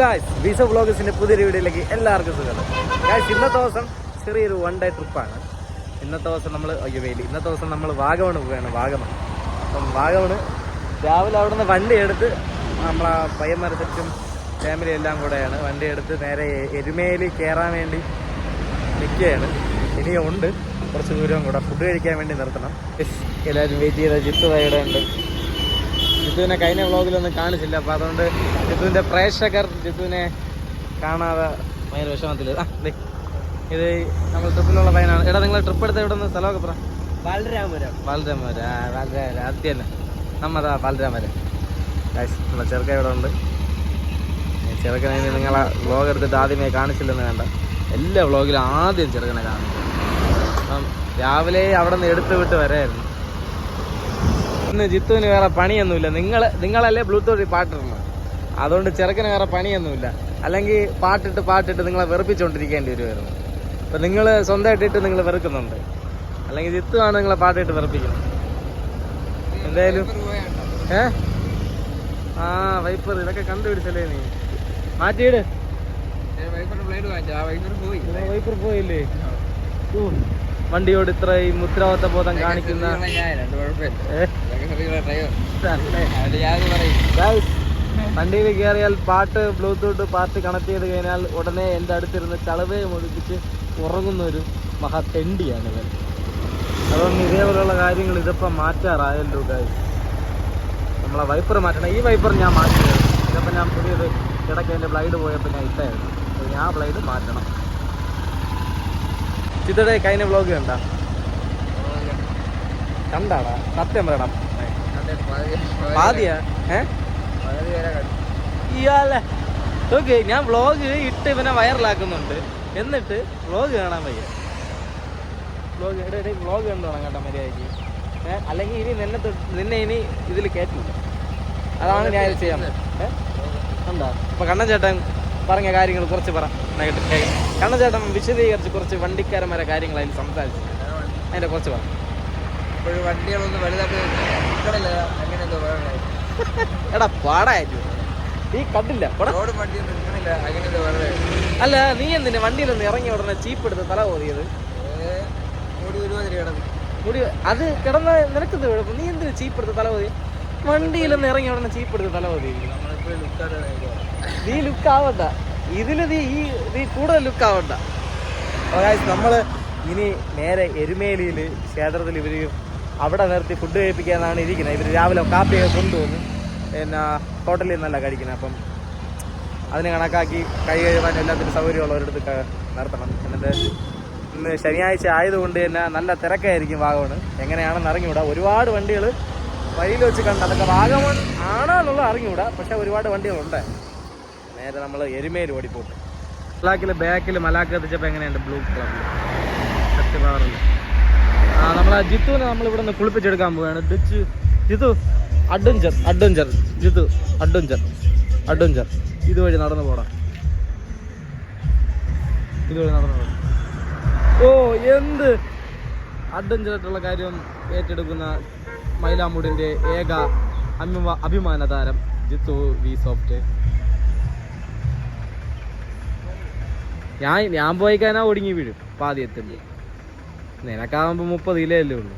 Guys visa പുതിയൊരു വീഡിയോയിലേക്ക് എല്ലാവർക്കും സുഖം ഗായ്സ് ഇന്നത്തെ ദിവസം ചെറിയൊരു വൺ ഡേ ട്രിപ്പാണ് ഇന്നത്തെ ദിവസം നമ്മൾ അയ്യോ വെയിൽ ഇന്നത്തെ ദിവസം നമ്മൾ വാഗമണ് പോവുകയാണ് വാഗമൺ. അപ്പം വാഗമണ് രാവിലെ അവിടെ നിന്ന് വണ്ടി എടുത്ത് നമ്മളെ പയ്യന്മാരെ തെറ്റും ഫാമിലി എല്ലാം കൂടെയാണ്. വണ്ടി എടുത്ത് നേരെ എരുമേലി കയറാൻ വേണ്ടി നിൽക്കുകയാണ്. ഇനിയും ഉണ്ട്. കുറച്ച് ദൂരം കൂടെ ഫുഡ് കഴിക്കാൻ വേണ്ടി നിർത്തണം. എല്ലാവരും വെയിറ്റ് ചെയ്ത ജിത്തു ഇവിടെ ഉണ്ട് ജിത്തുവിനെ കഴിഞ്ഞ വ്ളോഗിലൊന്നും കാണിച്ചില്ല. അപ്പോൾ അതുകൊണ്ട് ജിത്തുവിന്റെ പ്രേക്ഷകർ ജിത്തുവിനെ കാണാതെ ഭയങ്കര വിഷമത്തിൽ ഇത് നമ്മൾ ട്രിപ്പിലുള്ള പയ്യനാണ്. എടാ നിങ്ങൾ ട്രിപ്പ് എടുത്ത ഇവിടെ നിന്ന് സ്ഥലമൊക്കെ പറ. ബാലരാമപുരം. ബാലരാമപുരം. ആ ബാലരാമപുരം. തന്നെ. നമ്മതാ ബാലരാമപുരം. നമ്മളെ ചെറുക്ക ഇവിടെ ഉണ്ട്. ചെറുക്കനെ നിങ്ങളെ വ്ളോഗ് എടുത്തിട്ട് ആദ്യമേ കാണിച്ചില്ലെന്ന് വേണ്ട. എല്ലാ വ്ളോഗിലും ആദ്യം ചെറുക്കനെ കാണിച്ചു അപ്പം രാവിലെ അവിടെ നിന്ന് എടുത്ത് വിട്ട് വരായിരുന്നു. ഇന്ന് ജിത്തുവിന് വേറെ പണിയൊന്നുമില്ല. നിങ്ങൾ നിങ്ങളല്ലേ ബ്ലൂടൂത്തിൽ പാട്ടിടണം അതുകൊണ്ട് ചെറുക്കന് വേറെ പണിയൊന്നുമില്ല. അല്ലെങ്കിൽ പാട്ടിട്ട് പാട്ടിട്ട് നിങ്ങളെ വെറുപ്പിച്ചുകൊണ്ടിരിക്കേണ്ടി വരുമായിരുന്നു അപ്പം നിങ്ങൾ സ്വന്തമായിട്ടിട്ട് നിങ്ങൾ വെറുക്കുന്നുണ്ട്. അല്ലെങ്കിൽ ജിത്തുവാണ് നിങ്ങളെ പാട്ടിട്ട് വെറുപ്പിക്കുന്നത്. എന്തായാലും ഏ? ആ വൈപ്പർ ഇതൊക്കെ കണ്ടുപിടിച്ചല്ലേ നീ? മാറ്റിയിട്. വൈപ്പർ പോയില്ലേ? വണ്ടിയോട് ഇത്രയും ഉത്തരവാദിത്ത ബോധം കാണിക്കുന്ന വണ്ടിയിൽ കയറിയാൽ പാട്ട് ബ്ലൂടൂത്ത് പാട്ട് കണക്ട് ചെയ്ത് കഴിഞ്ഞാൽ ഉടനെ എന്റെ അടുത്തിരുന്ന് ചളവയെ മുടിപ്പിച്ച് ഉറങ്ങുന്ന ഒരു മഹാ തെണ്ടിയാണ് ഇവൻ. അതുകൊണ്ട് ഇതേപോലെയുള്ള കാര്യങ്ങൾ ഇതിപ്പോൾ മാറ്റാറായല്ലോ ഗായ്സ് നമ്മളെ വൈപ്പർ മാറ്റണം. ഈ വൈപ്പർ ഞാൻ മാറ്റിയത്. ഇതപ്പം ഞാൻ പുതിയത് ഇടയ്ക്ക് എന്റെ ബ്ലൈഡ് പോയപ്പോൾ ഞാൻ ഇട്ടായിരുന്നു അപ്പോൾ ഞാൻ ബ്ലൈഡ് മാറ്റണം. ചിത്തടെ കഴിഞ്ഞ വ്ളോഗ് കണ്ട. കണ്ടാടാ? സത്യം പറയണം. പാതിയാ? ഏഹ് ഇയാളെ. ഓക്കെ ഞാൻ വ്ളോഗ് ഇട്ട് ഇവനെ വൈറലാക്കുന്നുണ്ട് എന്നിട്ട് വ്ളോഗ് കാണാൻ വയ്യ. വ്ളോഗ് എടേ വ്ളോഗ് കണ്ടു തുടങ്ങാം കേട്ടോ മര്യാദയ്ക്ക്. ഏഹ് അല്ലെങ്കിൽ ഇനി നിന്നെ നിന്നെ ഇനി ഇതിൽ കയറ്റില്ല അതാണ് ഞാൻ ഇത് ചെയ്യാൻ ഏഹ് എന്താ? അപ്പം കണ്ണൻ ചേട്ടൻ പറഞ്ഞ കാര്യങ്ങൾ കുറച്ച് പറ. കേട്ട് കണ്ണൻ ചേട്ടൻ വിശദീകരിച്ച് കുറച്ച് വണ്ടിക്കാരന്മാരെ കാര്യങ്ങൾ അതിൽ സംസാരിച്ചു. അതിന്റെ കുറച്ച് പറ. ഇപ്പോഴും വണ്ടികളൊന്നും വലുതായിട്ട് എടാ പാടായിരുന്നു നീ കണ്ടില്ല അല്ല നീ എന്തിനാ വണ്ടിയിൽ നിന്ന് ഇറങ്ങി ഉടനെ ചീപ്പ് എടുത്ത് തല ഓതിയത്? മൂടി അത് കിടന്ന നിനക്കെന്ത് കുഴപ്പം നീ എന്തിനു ചീപ്പ് എടുത്ത് തല ഓതി? വണ്ടിയിൽ നിന്ന് ഇറങ്ങിയ ഉടനെ ചീപ്പ് എടുത്ത് തല ഓതി. നീ ലുക്ക് ആവണ്ട. ഇതിൽ നീ ഈ നീ കൂടുതൽ ലുക്ക് ആവണ്ട. നമ്മൾ ഇനി നേരെ എരുമേലിയിൽ ക്ഷേത്രത്തിൽ ഇവർ അവിടെ നിർത്തി ഫുഡ് കഴിപ്പിക്കാന്നാണ് ഇരിക്കുന്നത്. ഇവർ രാവിലെ കാപ്പിയൊക്കെ കൊണ്ടുവന്ന് പിന്നെ ഹോട്ടലിൽ നിന്നല്ല കഴിക്കുന്നത്. അപ്പം അതിന് കണക്കാക്കി കൈ കഴുകാൻ എല്ലാത്തിനും സൗകര്യമുള്ളവരടുത്ത് നടത്തണം. എന്നിട്ട് ഇന്ന് ശനിയാഴ്ച ആയതുകൊണ്ട് തന്നെ നല്ല തിരക്കായിരിക്കും വാഗമണ്. എങ്ങനെയാണെന്ന് അറിഞ്ഞുകൂടാ. ഒരുപാട് വണ്ടികൾ വഴിയിൽ വെച്ച് കണ്ട അതൊക്കെ വാഗമൺ ആണോ എന്നുള്ളത് അറിഞ്ഞുകൂടാ. പക്ഷേ ഒരുപാട് വണ്ടികളുണ്ട്. നേരെ നമ്മൾ എരുമേൽ ഓടിപ്പോട്ട് ബ്ലാക്കിൽ ബാക്കിൽ മലാക്ക് എത്തിച്ചപ്പോൾ എങ്ങനെയുണ്ട്? ബ്ലൂ കളർ ആ നമ്മൾ ആ ജിത്തുവിനെ നമ്മൾ ഇവിടെ നിന്ന് കുളിപ്പിച്ചെടുക്കാൻ പോവുകയാണ് ditch Jithu adventure adventure Jithu adventure adventure ഇതുവഴി നടന്നു പോടാം. ഇതുവഴി നടന്നു പോടാം. ഓ എന്ത്? അഡ്വഞ്ചർ ആയിട്ടുള്ള കാര്യം ഏറ്റെടുക്കുന്ന മൈലാമൂടിന്റെ ഏക അഭിമാ അഭിമാന താരം ജിത്തു വി സോഫ്റ്റ്. ഞാൻ ഞാൻ പോയി കഴിഞ്ഞാൽ ഒടുങ്ങി വീഴും. പാതി എത്തുമ്പോൾ നിനക്കാവുമ്പോൾ മുപ്പത് കിലോ അല്ലേ ഉള്ളു.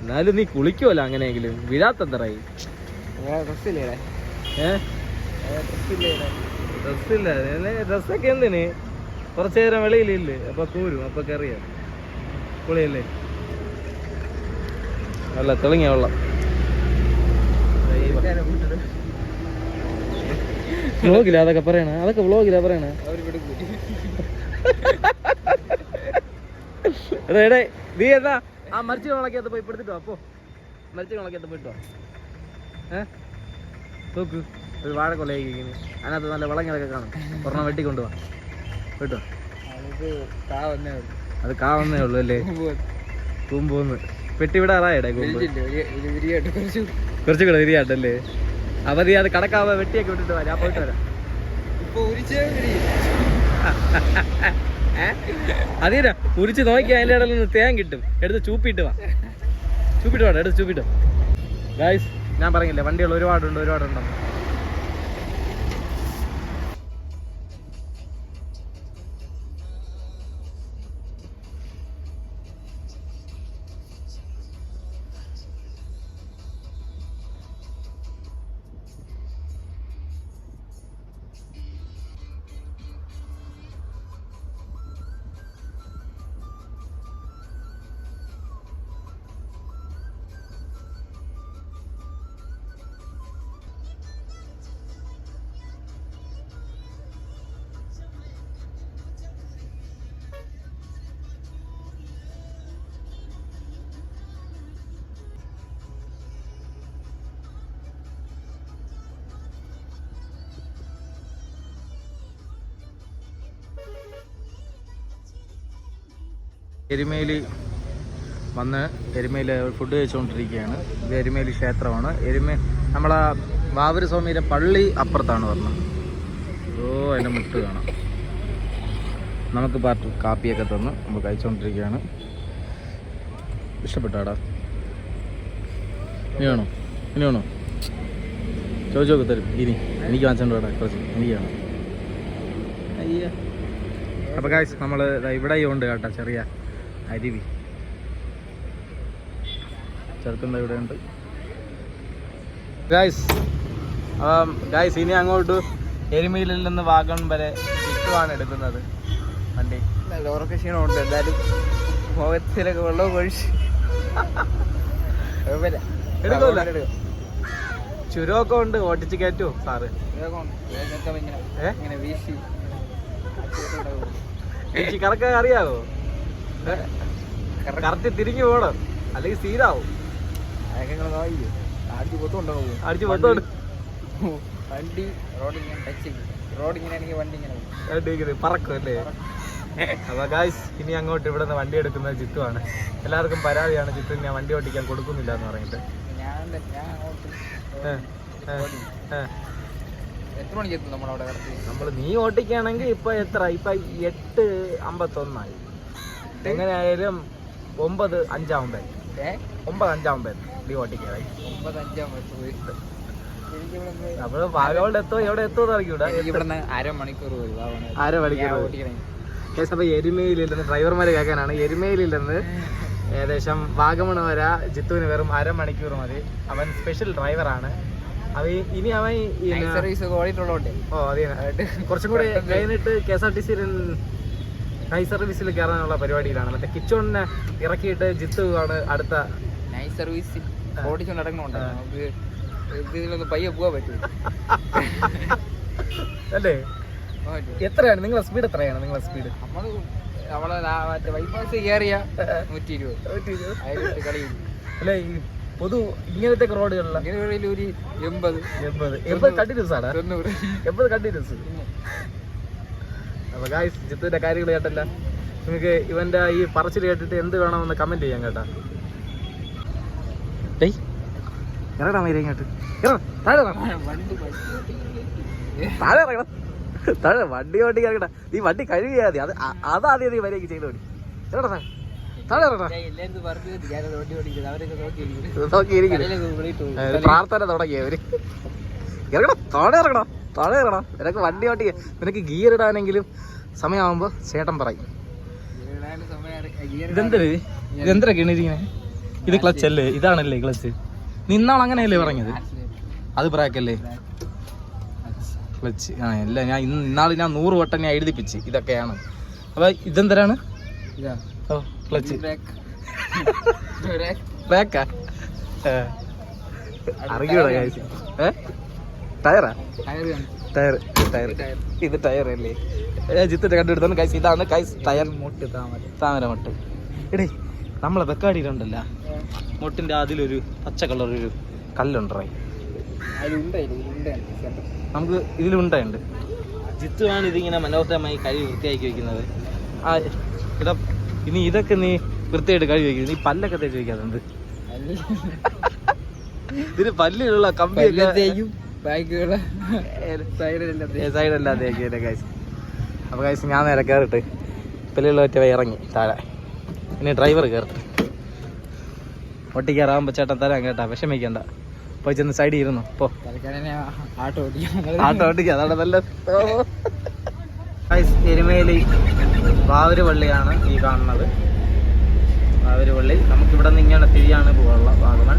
എന്നാലും നീ കുളിക്കുമല്ലോ അങ്ങനെയെങ്കിലും. വീഴാത്തന്തറായി? ഡ്രസ്സില്ലേ. ഡ്രസ്സൊക്കെ എന്തിന്? കുറച്ചു നേരം വെളിയിലില്ലേ? അപ്പൊ കൂരും അപ്പൊ കറിയാം. കുളിയല്ലേ? അല്ല തെളിങ്ങിയ വെള്ളം. വ്ളോഗില അതൊക്കെ പറയണ. അതൊക്കെ വ്ലോഗില്ല പറയണ. എടേ നീ എന്താ? ആ മരിച്ചു കണക്കകത്ത് പോയി പെടുത്തിട്ടോ അപ്പോ മരിച്ചു കണക്കകത്ത് പോയിട്ടോ ഏ? നോക്ക് ഒരു വാഴക്കൊലയിക്കുന്നു അതിനകത്ത് നല്ല വിളങ്ങളൊക്കെ കാണും. ഒരെണ്ണം വെട്ടിക്കൊണ്ടുപോവാ കേട്ടോ? അത് കാ വന്നേ ഉള്ളൂ. അത് കാവുന്നേ ഉള്ളൂ അല്ലേ. കൂമ്പോന്ന്. പെട്ടി വിടാറായിടേ കൂമ്പ്? വലിച്ചില്ലേ? ഒരു- നീ അത് കടക്കാവ വെട്ടിയൊക്കെ വിട്ടിട്ട് വരാം പോയിട്ട് വരാം. അതീരാ ഉരിച്ച് നോക്കി അതിന്റെ ഇടയിൽ നിന്ന് തേൻ കിട്ടും. എടുത്ത് ചൂപ്പിട്ട് വാ. ചൂപ്പിട്ട് വേണം എടുത്ത് ചൂപ്പിട്ട് ഗായ്സ് ഞാൻ പറഞ്ഞില്ലേ വണ്ടികൾ ഒരുപാടുണ്ട് ഒരുപാടുണ്ട് എരുമേലി വന്ന് എരുമേലി ഫുഡ് കഴിച്ചുകൊണ്ടിരിക്കുകയാണ്. ഇത് എരുമേലി ക്ഷേത്രമാണ്. എരുമേ നമ്മളാ വാവൂര് സ്വാമിയുടെ പള്ളി അപ്പുറത്താണ് പറഞ്ഞത്. ഓ അതിന്റെ മുട്ട് കാണാം. നമുക്ക് പാർട്ട് കാപ്പിയൊക്കെ തന്ന് നമ്മൾ കഴിച്ചുകൊണ്ടിരിക്കുകയാണ്. ഇഷ്ടപ്പെട്ടാടാ. ഇനിയാണോ ഇനിയാണോ ഇനി വേണോ? തരും. ഇനി. എനിക്ക് വാങ്ങിച്ചോണ്ട് കുറച്ച് എനിക്ക് വേണം. അയ്യ. അപ്പോൾ കാശ് നമ്മൾ ഇവിടെ ഉണ്ട് കേട്ടോ ചെറിയ അരുവി. ചെറുക്കന്റെ ഇവിടെ ഉണ്ട് ഗായ്സ് ഗായ്സ് ഇനി അങ്ങോട്ട് എരുമയിലിൽ നിന്ന് വാഗൺ വരെ ചുറ്റുമാണ് എടുക്കുന്നത്. വണ്ടി. ലോറൊക്കെ ക്ഷീണമുണ്ട് എന്തായാലും മുഖത്തിലൊക്കെ വെള്ളം? എടുക്കാം. ചുരമൊക്കെ ഉണ്ട്. ഓട്ടിച്ച് കയറ്റുമോ സാറ്. വീശി കറക്കാൻ അറിയാവോ? കറക്റ്റ്. തിരിഞ്ഞു പോകണം. അല്ലെങ്കിൽ സീനാവും. അതൊക്കെ ഇങ്ങനെ നോക്കിയോ അടിച്ച് പൊത്തുകൊണ്ടാവും വണ്ടി റോഡ് ഇങ്ങനെ ടച്ച് റോഡ് ഇങ്ങനെ ആണെങ്കിൽ വണ്ടി ഇങ്ങനെ പോകും. ഇങ്ങനെ പറക്കും അല്ലേ? അപ്പൊ ഗായ്സ് ഇനി അങ്ങോട്ട് ഇവിടെ നിന്ന് വണ്ടി എടുക്കുന്നത് ചിത്തുവാണ്. എല്ലാവർക്കും പരാതിയാണ് ചിത്തു ഞാൻ വണ്ടി ഓടിക്കാൻ കൊടുക്കുന്നില്ല എന്ന് പറഞ്ഞിട്ട്. നമ്മൾ നീ ഓട്ടിക്കുകയാണെങ്കിൽ ഇപ്പൊ എത്ര? ഇപ്പൊ എട്ട് അമ്പത്തൊന്നായി. എങ്ങനെയായാലും ഒമ്പത് അഞ്ചാവുമ്പേ. ഒമ്പത് അഞ്ചാവുമ്പേ. ഡി ഓട്ടിക്കാറായി ഒമ്പത് അഞ്ചാവുമ്പോ നമ്മൾ വാഗോൾഡ് എത്തോ എവിടെ എത്തോ ഇവിടുന്ന് അരമണിക്കൂർ പഠിക്കുന്നത് കേസ് അപ്പൊ എരുമയിലിൽ നിന്ന് ഡ്രൈവർമാര് കേൾക്കാനാണ്. എരുമയിലിൽ നിന്ന് ഏകദേശം വാഗമൺ വരെ ജിത്തുവിന് വെറും അരമണിക്കൂർ മതി. അവൻ സ്പെഷ്യൽ ഡ്രൈവറാണ്. അവ ഇനി അവൻ സർവീസ് ഓടിയിട്ടുള്ളതുകൊണ്ട്. ഓ അതെ കുറച്ചും കൂടി കഴിഞ്ഞിട്ട് കെ എസ് ആർ ടി സിയിൽ നൈറ്റ് സർവീസിൽ കയറാനുള്ള പരിപാടിയിലാണ്. മറ്റേ കിച്ചോണിനെ ഇറക്കിയിട്ട് ജിത്തു ആണ് അടുത്ത നൈറ്റ് സർവീസിൽ ഓടിച്ചുകൊണ്ട് നടക്കണുണ്ട് നമുക്ക് ഇതിലൊന്ന് പയ്യെ പോകാൻ പറ്റും. അല്ലേ? എത്രയാണ്? നിങ്ങളുടെ സ്പീഡ് എത്രയാണ്? നിങ്ങളുടെ സ്പീഡ് നമ്മൾ നമ്മളെ മറ്റേ ബൈപ്പാസ് കയറിയ നൂറ്റി ഇരുപത് അതിലിട്ട് കളിയും അല്ലേ ഈ പൊതു ഇങ്ങനത്തെ റോഡുകളിലെ ഇങ്ങനെ ഒരു ഒരു എൺപത്. എൺപത്. എൺപത് കണ്ടിന്യൂസ് ആണ്. തൊണ്ണൂറ്. എൺപത് കണ്ടിന്യൂസ്. അപ്പൊ ഗായ്സ് ജിത്തുവിന്റെ കാര്യങ്ങൾ കേട്ടല്ല. നിങ്ങൾക്ക് ഇവന്റെ ഈ പറച്ചിൽ കേട്ടിട്ട് എന്ത് വേണമെന്ന് കമന്റ് ചെയ്യാൻ കേട്ടാ. ഡേയ് ഇറങ്ങടാ മൈര ഇങ്ങോട്ട്. ഇറങ്ങ്, താഴെ വണ്ടി താഴെ ഇറങ്ങണം താഴെ വണ്ടി വണ്ടി ഇറങ്ങടാ. നീ വണ്ടി കഴുകിയാൽ മതി. അത് അതാദ്യം നീ വരെയൊക്കെ ചെയ്ത് മതി ഇറങ്ങടാ താഴെ. ഇറങ്ങടാ. ഒരു പ്രാർത്ഥന തുടങ്ങിയവര്. ഇറങ്ങണം താഴെ ഇറങ്ങണം താഴെ നിനക്ക് വണ്ടി ഓട്ടി നിനക്ക് ഗിയർ ഇടാനെങ്കിലും സമയമാകുമ്പോ ചേട്ടൻ പറയും. ഇതെന്തര് ഇതെന്തര കിണിരിക്കണേ ഇത് ക്ലച്ച് അല്ലേ? ഇതാണല്ലേ ക്ലച്ച് നിന്നാൾ അങ്ങനെയല്ലേ പറഞ്ഞത്? അത് ബ്രാക്കല്ലേ ക്ലച്ച് ആ അല്ല ഞാൻ ഇന്ന് ഇന്നാൾ ഞാൻ നൂറ് വട്ടം ഞാൻ എഴുതിപ്പിച്ച്. ഇതൊക്കെയാണ്. അപ്പൊ ഇതെന്തരാണ്? ഇതാ. ഓ ക്ലച്ച് ബ്രേക്ക് അറിയൂടാ. ഏ? ടയറാ? ടയർ ടയർ ഇത് ടയർ അല്ലേ ജിത്തിന്റെ കണ്ടെടുത്താണ് കൈസ് ഇതാണ് കൈസ് ടയർ. മുട്ട് താമര. താമര മുട്ട്. എടേ നമ്മളെ വെക്കാടിയിലുണ്ടല്ല. മുട്ടിന്റെ അതിലൊരു പച്ച കളർ ഒരു കല്ലുണ്ടേ നമുക്ക് ഇതിലുണ്ടുണ്ട് ജിത്തുവാണ് ഇതിങ്ങനെ മനോഹരമായി കഴി വൃത്തിയാക്കി വെക്കുന്നത്. ആ ഇതാ ഇനി ഇതൊക്കെ നീ വൃത്തിയായിട്ട് കഴുകി വെക്കുന്നത് നീ പല്ലൊക്കെ തേച്ച് വെക്കാറുണ്ട്. ഇതിന് പല്ലിലുള്ള കമ്പിയൊക്കെ എല്ലാത്തെയും ഗൈസ് അപ്പോൾ ഞാൻ നേരെ കയറിട്ട് പല്ലിയുള്ള ഒറ്റ ഇറങ്ങി താഴെ. ഇനി ഡ്രൈവർ കയറട്ടെ ഒട്ടിക്കാറാകുമ്പോ ചേട്ടൻ തരാൻ കേട്ടാ വിഷമിക്കണ്ട. പോയി ചെന്ന് സൈഡിൽ ഇരുന്നു പോ. ആട്ടോ ഒട്ടിക്കുക അതാണ് നല്ല എരുമേലി വാവര് പള്ളിയാണ് ഈ കാണുന്നത്. വാവര് പള്ളി നമുക്ക് ഇവിടെ നിന്ന് ഇങ്ങനെ തിരിയാണ് പോകാനുള്ള വാഗമൺ.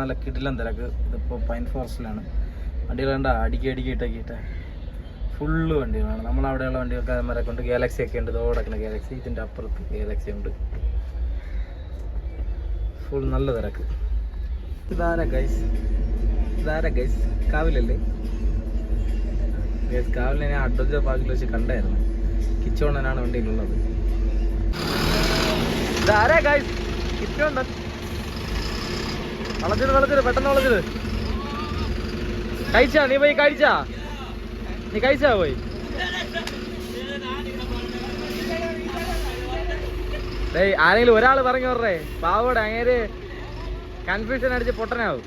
നല്ല കിടിലം തിരക്ക്. ഇതിപ്പോൾ പൈൻ ഫോറസ്റ്റിലാണ് വണ്ടികൾ കണ്ട അടിക്കി അടുക്കി ഇട്ടക്കിയിട്ട് ഫുള്ള് വണ്ടികളാണ്. നമ്മളവിടെയുള്ള വണ്ടികൾക്ക് മരെ കൊണ്ട് ഗാലക്സി ഒക്കെ ഉണ്ട്. ഇതോടക്കുന്ന ഗാലക്സി ഇതിന്റെ അപ്പുറത്ത് ഗാലക്സി ഉണ്ട്. ഫുൾ നല്ല തിരക്ക്. ഇതാര ഗൈസ് ഇതാര ഗൈസ് കാവിലല്ലേ? ഗൈസ് കാവിലെ ഞാൻ അഡ്വഞ്ചർ പാർക്കിൽ വെച്ച് കണ്ടായിരുന്നു. കിച്ചോണനാണ് വണ്ടിയിലുള്ളത്. ഇതാരാ ഗൈസ് കിച്ചോണ്ടൻ വളച്ചിട്ട് വളച്ചിട്ട് പെട്ടെന്ന് വളച്ചിട്ട് കഴിച്ചാ? നീ പോയി കഴിച്ചാ? നീ കഴിച്ചാ പോയി? ഡേയ് ആരെങ്കിലും ഒരാൾ പറഞ്ഞു പറഞ്ഞേ പാവോടെ അങ്ങേര് കൺഫ്യൂഷൻ അടിച്ച് പൊട്ടനാവും.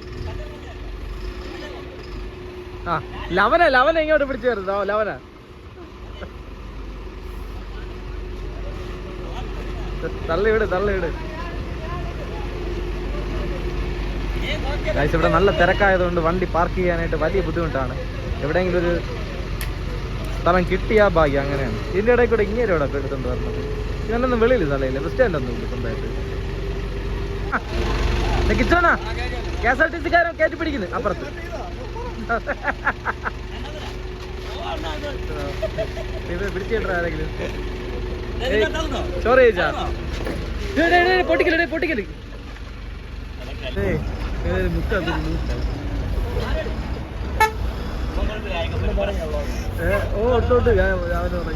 ആ ലവന ലവന ഇങ്ങോട്ട് പിടിച്ചു വരുന്നോ? ലവന. തള്ളി വിട് തള്ളി വിട് ഗൈസ് ഇവിടെ നല്ല തിരക്കായതുകൊണ്ട് വണ്ടി പാർക്ക് ചെയ്യാനായിട്ട് വലിയ ബുദ്ധിമുട്ടാണ്. എവിടെയെങ്കിലും ഒരു സ്ഥലം കിട്ടിയാ ഭാഗ്യം അങ്ങനെയാണ്. ഇതിന്റെ ഇടയിൽ കൂടെ ഇങ്ങനെ ഇവിടെ എടുത്തോണ്ട് വരണത് ഇവനൊന്നും വെളിയിൽ സ്ഥലമില്ല ബസ് സ്റ്റാൻഡ് ഒന്നും സ്വന്തമായിട്ട്. കിച്ചോണാ കെ എസ് ആർ ടി സിക്കാരൻ കയറ്റി പിടിക്കുന്നു. അപ്പുറത്ത്. പിടിച്ചിട്ടാ ആരെങ്കിലും. ചോറ് പൊട്ടിക്കൽ പൊട്ടിക്കൽ. ഓ ഒട്ടോട്ട് രാവിലെ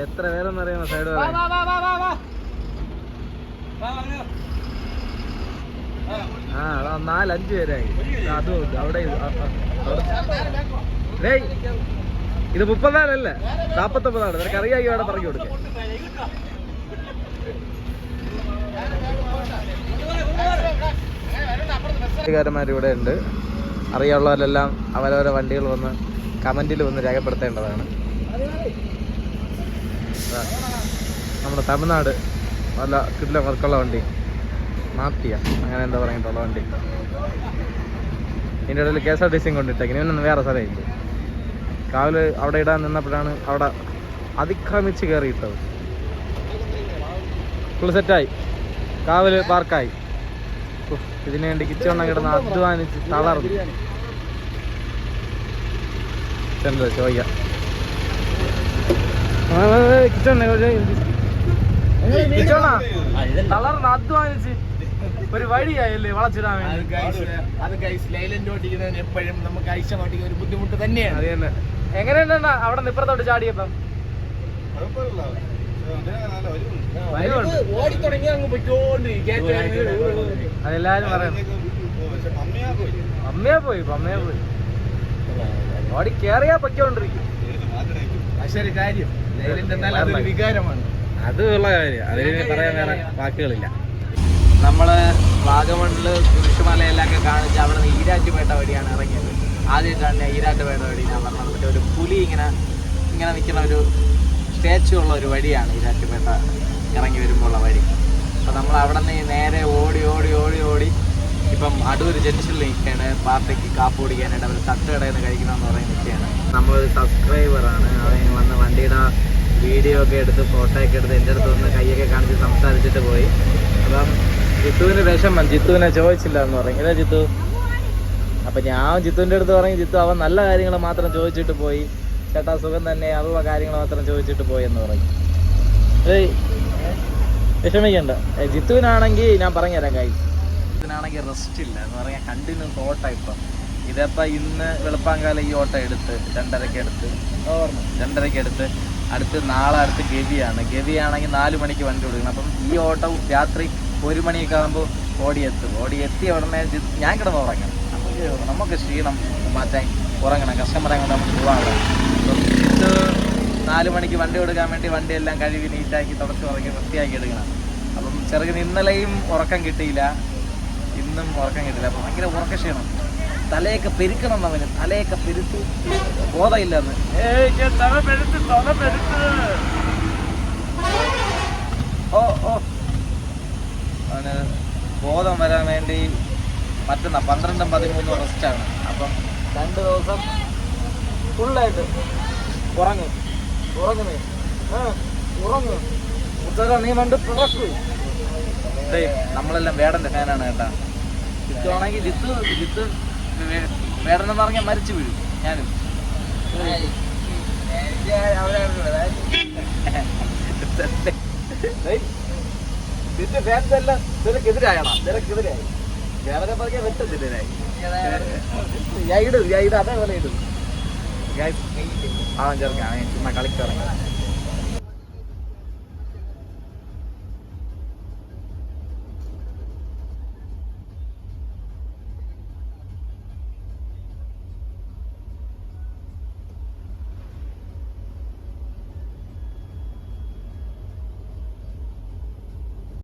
എത്ര പേരെന്ന് അറിയാമോ സൈഡ് ആ നാലഞ്ചു പേരായി അതും അവിടെ. ഇത് മുപ്പത്തിനാലല്ലേ? നാപ്പത്തൊമ്പതാണ്. നിനക്ക് അറിയാമെങ്കിൽ വേണം പറഞ്ഞു കൊടുക്കാം ഇവിടെ ഉണ്ട്. അറിയാവുള്ളവരെല്ലാം അവരവരെ വണ്ടികൾ വന്ന് കമന്റിൽ വന്ന് രേഖപ്പെടുത്തേണ്ടതാണ്. നമ്മുടെ തമിഴ്നാട് നല്ല കിട്ടില്ല വർക്കുള്ള വണ്ടി. മാപ്പിയ അങ്ങനെ എന്താ പറഞ്ഞിട്ടുള്ള വണ്ടി. ഇതിന്റെ ഇടയിൽ കെ എസ് ആർ ടി സിയും കൊണ്ടിട്ടേക്കിന് വേറെ സ്ഥലമില്ല കാവിൽ അവിടെ ഇടാൻ നിന്നപ്പോഴാണ് അവിടെ അതിക്രമിച്ച് കയറിയിട്ടത്. ഫുൾ സെറ്റായി കാവിൽ പാർക്കായി ഇതിനു വേണ്ടി കിച്ചവണ്ണം കിടന്ന് അധ്വാനിച്ച് തളർന്നു. ചെന്നത് ചോദിക്കാം കിച്ചവണ്ണ കിച്ചവണ്ണ തളർന്ന് അധ്വാനിച്ച് ഒരു വഴിയായല്ലേ വളച്ചിടാൻ വേണ്ടി? അത് ഗൈസ് ലൈലൻഡ് ഓടിക്കുന്നതിന് എപ്പോഴും നമുക്ക് ഐശ ഓടിക്കുന്ന ഒരു ബുദ്ധിമുട്ട് തന്നെയാണ്. അത് തന്നെ. എങ്ങനെയുണ്ടെന്നാ അവിടെ നിപ്പുറത്തോട്ട് ചാടിയപ്പം. അതെല്ലാരും പറയുന്നു അമ്മയെ പോയി. ഇപ്പൊ അമ്മയെ പോയി. ഓടി കേറിയാ പൊയ്ക്കൊണ്ടിരിക്കും. പക്ഷേ കാര്യം. വികാരമാണ്. അത് ഉള്ള കാര്യം. അതിന് പറയാൻ വേറെ വാക്കുകളില്ല. നമ്മൾ വാഗമണിൽ കുരിശുമലയെല്ലാം ഒക്കെ കാണിച്ച് അവിടെ നിന്ന് ഈരാറ്റുപേട്ട വഴിയാണ് ഇറങ്ങിയത്. ആദ്യമായിട്ടാണ് ഈരാട്ട് വഴി ഞാൻ പറഞ്ഞത് മറ്റേ ഒരു പുലി ഇങ്ങനെ ഇങ്ങനെ നിൽക്കുന്ന ഒരു സ്റ്റാച്ചു ഉള്ള ഒരു വഴിയാണ് ഈരാറ്റുപേട്ട ഇറങ്ങി വരുമ്പോൾ ഉള്ള വഴി. അപ്പോൾ നമ്മൾ അവിടെ നിന്ന് നേരെ ഓടി ഓടി ഓടി ഓടി ഇപ്പം അടൂർ ജംഗ്ഷനിൽ നിൽക്കുകയാണ്. പാർട്ടിക്ക് കാപ്പ് കുടിക്കാനായിട്ട് അവർ തട്ടുകടയിൽ നിന്ന് കഴിക്കണമെന്ന് പറഞ്ഞ് നിൽക്കുകയാണ്. നമ്മളൊരു സബ്സ്ക്രൈബറാണ് അവൻ വന്ന് വണ്ടിയുടെ വീഡിയോ ഒക്കെ എടുത്ത് ഫോട്ടോ ഒക്കെ എടുത്ത് എന്റെ അടുത്ത് വന്ന് കൈയൊക്കെ കാണിച്ച് സംസാരിച്ചിട്ട് പോയി. അപ്പം ജിത്തുവിന് വിഷമം. ജിത്തുവിനെ ചോദിച്ചില്ല എന്ന് പറയും ഇതാ ജിത്തു? അപ്പം ഞാൻ ജിത്തുവിന്റെ അടുത്ത് പറഞ്ഞു ജിത്തു അവൻ നല്ല കാര്യങ്ങൾ മാത്രം ചോദിച്ചിട്ട് പോയി. ചേട്ടാ സുഖം തന്നെ. അതുള്ള കാര്യങ്ങൾ മാത്രം ചോദിച്ചിട്ട് പോയി എന്ന് പറഞ്ഞു. ഏയ് വിഷമിക്കണ്ട. ജിത്തുവിനാണെങ്കിൽ ഞാൻ പറഞ്ഞുതരാം കൈ ഇതിനാണെങ്കിൽ റെസ്റ്റ് ഇല്ല. എന്ന് പറയാൻ കണ്ടിന്യൂ ഓട്ട ഇപ്പം. ഇതപ്പം ഇന്ന് വെളുപ്പാങ്കാലം ഈ ഓട്ടം എടുത്ത് രണ്ടരയ്ക്ക് എടുത്ത്. ഓർമ്മ രണ്ടരയ്ക്ക് എടുത്ത്. അടുത്ത് നാളെ അടുത്ത് ഗവിയാണ്. ഗവിയാണെങ്കിൽ നാല് മണിക്ക് വണ്ടി കൊടുക്കണം. അപ്പം ഈ ഓട്ടം രാത്രി ഒരു മണിയൊക്കെ ആകുമ്പോൾ ഓടിയെത്തും. ഓടിയെത്തി ഉടനെ ഞാൻ കിടന്ന് ഉറങ്ങണം. നമുക്ക് ക്ഷീണം മാറ്റാൻ ഉറങ്ങണം. കസ്റ്റമർ അങ്ങനെ നമുക്ക് പോകാനുള്ള ഇത് നാല് മണിക്ക് വണ്ടി കൊടുക്കാൻ വേണ്ടി വണ്ടിയെല്ലാം കഴുകി നീറ്റാക്കി തുടച്ച് ഉറക്കി വൃത്തിയാക്കി എടുക്കണം. അപ്പം ചെറുകിന് ഇന്നലെയും ഉറക്കം കിട്ടിയില്ല. ഇന്നും ഉറക്കം കിട്ടില്ല. അപ്പം ഭയങ്കര ഉറക്ക ക്ഷീണം. തലയൊക്കെ പെരുക്കണം അവന് തലയൊക്കെ പെരുത്ത് ബോധമില്ലെന്ന്. ഓ ഓ. അവന് ബോധം വരാൻ വേണ്ടി മറ്റന്നാ പന്ത്രണ്ടും പതിമൂന്നും റെസ്റ്റാണ്. അപ്പം രണ്ട് ദിവസം ഫുള്ളായിട്ട് ഉറങ്ങ്. ഉറങ്ങുന്നേ ഉറങ്ങ്. ഉത്തര നീ കണ്ട് പിറക്കു നമ്മളെല്ലാം വേടന്റെ ഫാനാണ് കേട്ടാ. ജിത്തു ജിത്ത് ജിത്ത് ജിത്തു വേ- വേടൻ എന്ന് പറഞ്ഞാൽ മരിച്ചു വീഴും ഞാനും. ഫാൻസ് എല്ലാം നിനക്കെതിരായണോ? നിനക്കെതിരായി? ഞാൻ ഇടും ഞാൻ ഇടും അതേപോലെ ഇടും ആ ചെറുക്കാൻ ചുമ്മാ കളിക്കിറങ്ങി